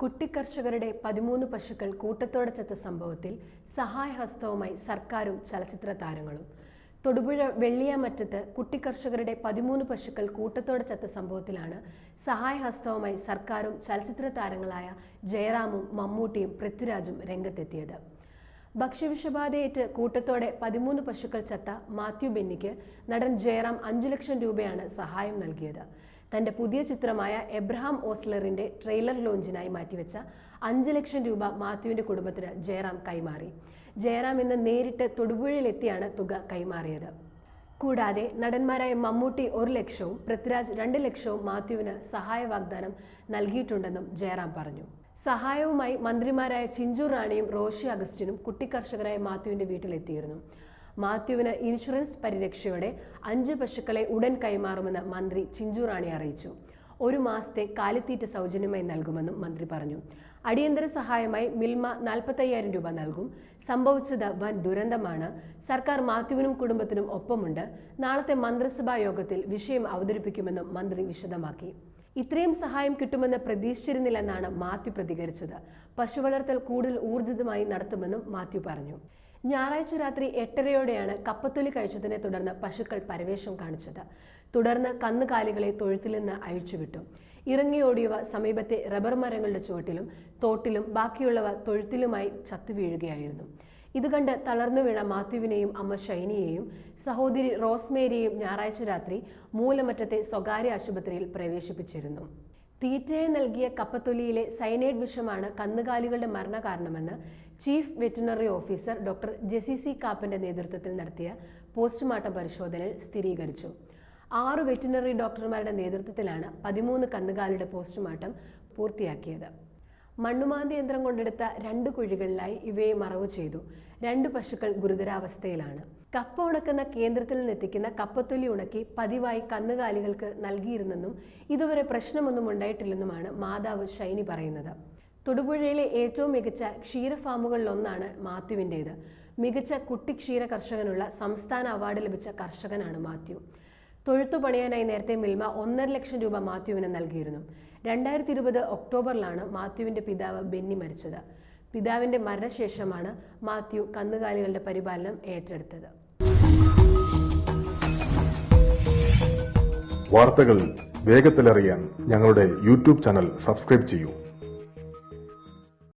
കുട്ടിക്കർഷകരുടെ പതിമൂന്ന് പശുക്കൾ കൂട്ടത്തോടെ ചത്ത സംഭവത്തിൽ സഹായഹസ്തവുമായി സർക്കാരും ചലച്ചിത്ര താരങ്ങളും. തൊടുപുഴ വെള്ളിയാമറ്റത്ത് കുട്ടിക്കർഷകരുടെ പതിമൂന്ന് പശുക്കൾ കൂട്ടത്തോടെ ചത്ത സംഭവത്തിലാണ് സഹായഹസ്തവുമായി സർക്കാരും ചലച്ചിത്ര താരങ്ങളായ ജയറാമും മമ്മൂട്ടിയും പൃഥ്വിരാജും രംഗത്തെത്തിയത്. ഭക്ഷ്യവിഷബാധയേറ്റ് കൂട്ടത്തോടെ പതിമൂന്ന് പശുക്കൾ ചത്ത മാത്യു ബെന്നിക്ക് നടൻ ജയറാം അഞ്ചു ലക്ഷം രൂപയാണ് സഹായം നൽകിയത്. തന്റെ പുതിയ ചിത്രമായ എബ്രഹാം ഓസ്ലറിന്റെ ട്രെയിലർ ലോഞ്ചിനായി മാറ്റിവെച്ച അഞ്ച് ലക്ഷം രൂപ മാത്യുവിന്റെ കുടുംബത്തിന് ജയറാം കൈമാറി. ജയറാം ഇന്ന് നേരിട്ട് തൊടുപുഴയിലെത്തിയാണ് തുക കൈമാറിയത്. കൂടാതെ നടന്മാരായ മമ്മൂട്ടി ഒരു ലക്ഷവും പൃഥ്വിരാജ് രണ്ട് ലക്ഷവും മാത്യുവിന് സഹായ വാഗ്ദാനം നൽകിയിട്ടുണ്ടെന്നും ജയറാം പറഞ്ഞു. സഹായവുമായി മന്ത്രിമാരായ ചിഞ്ചു റാണിയും റോഷി അഗസ്റ്റിനും കുട്ടിക്കർഷകരായ മാത്യുവിന്റെ വീട്ടിലെത്തിയിരുന്നു. മാത്യുവിന് ഇൻഷുറൻസ് പരിരക്ഷയോടെ അഞ്ച് പശുക്കളെ ഉടൻ കൈമാറുമെന്ന് മന്ത്രി ചിഞ്ചു റാണി അറിയിച്ചു. ഒരു മാസത്തെ കാലിത്തീറ്റ സൗജന്യമായി നൽകുമെന്നും മന്ത്രി പറഞ്ഞു. അടിയന്തര സഹായമായി മിൽമ നാൽപ്പത്തയ്യായിരം രൂപ നൽകും. സംഭവിച്ചത് വൻ ദുരന്തമാണ്. സർക്കാർ മാത്യുവിനും കുടുംബത്തിനും ഒപ്പമുണ്ട്. നാളത്തെ മന്ത്രിസഭാ യോഗത്തിൽ വിഷയം അവതരിപ്പിക്കുമെന്നും മന്ത്രി വിശദമാക്കി. ഇത്രയും സഹായം കിട്ടുമെന്ന് പ്രതീക്ഷിച്ചിരുന്നില്ലെന്നാണ് മാത്യു പ്രതികരിച്ചത്. പശു വളർത്തൽ കൂടുതൽ ഊർജിതമായി നടത്തുമെന്നും മാത്യു പറഞ്ഞു. ഞായറാഴ്ച രാത്രി എട്ടരയോടെയാണ് കപ്പത്തൊലി കഴിച്ചതിനെ തുടർന്ന് പശുക്കൾ പരവേശം കാണിച്ചത്. തുടർന്ന് കന്നുകാലികളെ തൊഴുത്തിൽ നിന്ന് അഴിച്ചുവിട്ടു. ഇറങ്ങിയോടിയവ സമീപത്തെ റബ്ബർ മരങ്ങളുടെ ചുവട്ടിലും തോട്ടിലും ബാക്കിയുള്ളവ തൊഴുത്തിലുമായി ചത്തുവീഴുകയായിരുന്നു ഇത് കണ്ട് തളർന്നു വീണ മാത്യുവിനെയും അമ്മ ഷൈനിയെയും സഹോദരി റോസ്മേരിയെയും ഞായറാഴ്ച രാത്രി മൂലമറ്റത്തെ സ്വകാര്യ ആശുപത്രിയിൽ പ്രവേശിപ്പിച്ചിരുന്നു. തീറ്റയെ നൽകിയ കപ്പത്തൊലിയിലെ സൈനൈഡ് വിഷമാണ് കന്നുകാലികളുടെ മരണകാരണമെന്ന് chief veterinary officer doctor Jessy C കാപ്പന്റെ നേതൃത്വത്തിൽ നടത്തിയ പോസ്റ്റ്മോർട്ടം പരിശോധനയിൽ സ്ഥിരീകരിച്ചു. ആറ് വെറ്റിനറി ഡോക്ടർമാരുടെ നേതൃത്വത്തിലാണ് പതിമൂന്ന് കന്നുകാലിയുടെ പോസ്റ്റ്മോർട്ടം പൂർത്തിയാക്കിയത്. മണ്ണുമാന്തി യന്ത്രം കൊണ്ടെടുത്ത രണ്ട് കുഴികളിലായി ഇവയെ മറവ് ചെയ്തു. രണ്ട് പശുക്കൾ ഗുരുതരാവസ്ഥയിലാണ്. കപ്പ ഉണക്കുന്ന കേന്ദ്രത്തിൽ നിന്നെത്തിക്കുന്ന കപ്പത്തൊലി ഉണക്കി പതിവായി കന്നുകാലികൾക്ക് നൽകിയിരുന്നെന്നും ഇതുവരെ പ്രശ്നമൊന്നും ഉണ്ടായിട്ടില്ലെന്നുമാണ് മാതാവ് ഷൈനി പറയുന്നത്. തൊടുപുഴയിലെ ഏറ്റവും മികച്ച ക്ഷീര ഫാമുകളിലൊന്നാണ് മാത്യുവിന്റേത്. മികച്ച കുട്ടി ക്ഷീര കർഷകനുള്ള സംസ്ഥാന അവാർഡ് ലഭിച്ച കർഷകനാണ് മാത്യു. തൊഴുത്തു പണിയാനായി നേരത്തെ മിൽമ ഒന്നര ലക്ഷം രൂപ മാത്യുവിന് നൽകിയിരുന്നു. രണ്ടായിരത്തി ഇരുപത് ഒക്ടോബറിലാണ് മാത്യുവിന്റെ പിതാവ് ബെന്നി മരിച്ചത്. പിതാവിന്റെ മരണശേഷമാണ് മാത്യു കന്നുകാലികളുടെ പരിപാലനം ഏറ്റെടുത്തത്. വാർത്തകൾ വേഗത്തിലറിയാൻ ഞങ്ങളുടെ യൂട്യൂബ് ചാനൽ സബ്സ്ക്രൈബ് ചെയ്യൂ.